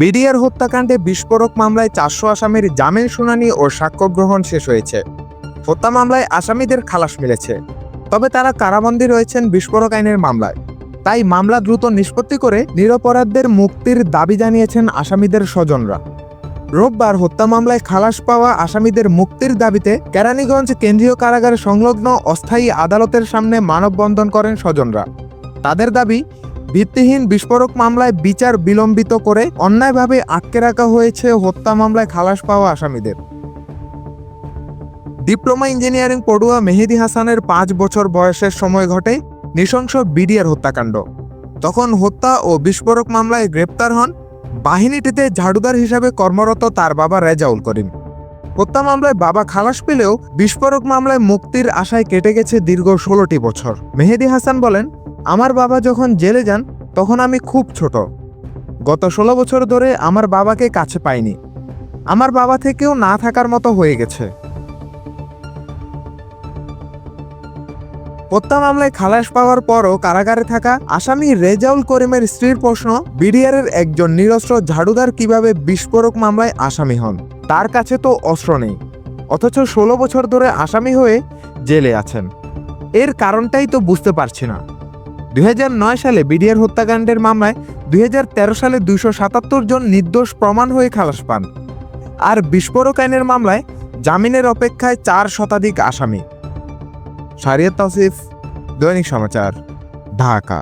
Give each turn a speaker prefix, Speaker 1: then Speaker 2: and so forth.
Speaker 1: BDR হত্যাকাণ্ডে বিস্ফোরক মামলায় চারশো আসামির জামিন শুনানি ও সাক্ষ্য গ্রহণ শেষ হয়েছে। হত্যা মামলায় আসামিদের খালাস মিলেছে। তবে তারা কারাবন্দী রয়েছেন বিস্ফোরক আইনের মামলায়। তাই মামলা দ্রুত নিষ্পত্তি করে নিরপরাধদের মুক্তির দাবি জানিয়েছেন আসামিদের স্বজনরা। রোববার হত্যা মামলায় খালাস পাওয়া আসামিদের মুক্তির দাবিতে কেরানীগঞ্জ কেন্দ্রীয় কারাগার সংলগ্ন অস্থায়ী আদালতের সামনে মানববন্ধন করেন স্বজনরা। তাদের দাবি ভিত্তিহীন বিস্ফোরক মামলায় বিচার বিলম্বিত করে অন্যায়ভাবে আটকে রাখা হয়েছে হত্যা মামলায় খালাস পাওয়া আসামিদের। ডিপ্লোমা ইঞ্জিনিয়ারিং পড়ুয়া মেহেদি হাসানের পাঁচ বছর বয়সের সময় ঘটে নৃশংস বিডিআর হত্যাকাণ্ড। তখন হত্যা ও বিস্ফোরক মামলায় গ্রেপ্তার হন বাহিনীটিতে ঝাড়ুদার হিসাবে কর্মরত তার বাবা রেজাউল করিম। হত্যা মামলায় বাবা খালাস পেলেও বিস্ফোরক মামলায় মুক্তির আশায় কেটে গেছে দীর্ঘ ষোলোটি বছর। মেহেদি হাসান বলেন, আমার বাবা যখন জেলে যান তখন আমি খুব ছোট। গত ষোলো বছর ধরে আমার বাবাকে কাছে পাইনি। আমার বাবা থেকেও না থাকার মতো হয়ে গেছে। হত্যা মামলায় খালাস পাওয়ার পরও কারাগারে থাকা আসামি রেজাউল করিমের স্ত্রীর প্রশ্ন, বিডিআরের একজন নিরস্ত্র ঝাড়ুদার কীভাবে বিস্ফোরক মামলায় আসামি হন? তার কাছে তো অস্ত্র নেই। অথচ ষোলো বছর ধরে আসামি হয়ে জেলে আছেন। এর কারণটাই তো বুঝতে পারছি না। দু হাজার নয় সালে বিডিআর হত্যাকাণ্ডের মামলায় দুই হাজার তেরো সালে দুইশো সাতাত্তর জন নির্দোষ প্রমাণ হয়ে খালাস পান। আর বিস্ফোরক আইনের মামলায় জামিনের অপেক্ষায় চার শতাধিক আসামি। শারিয়াত তাসিফ দৈনিক সমাচার, ঢাকা।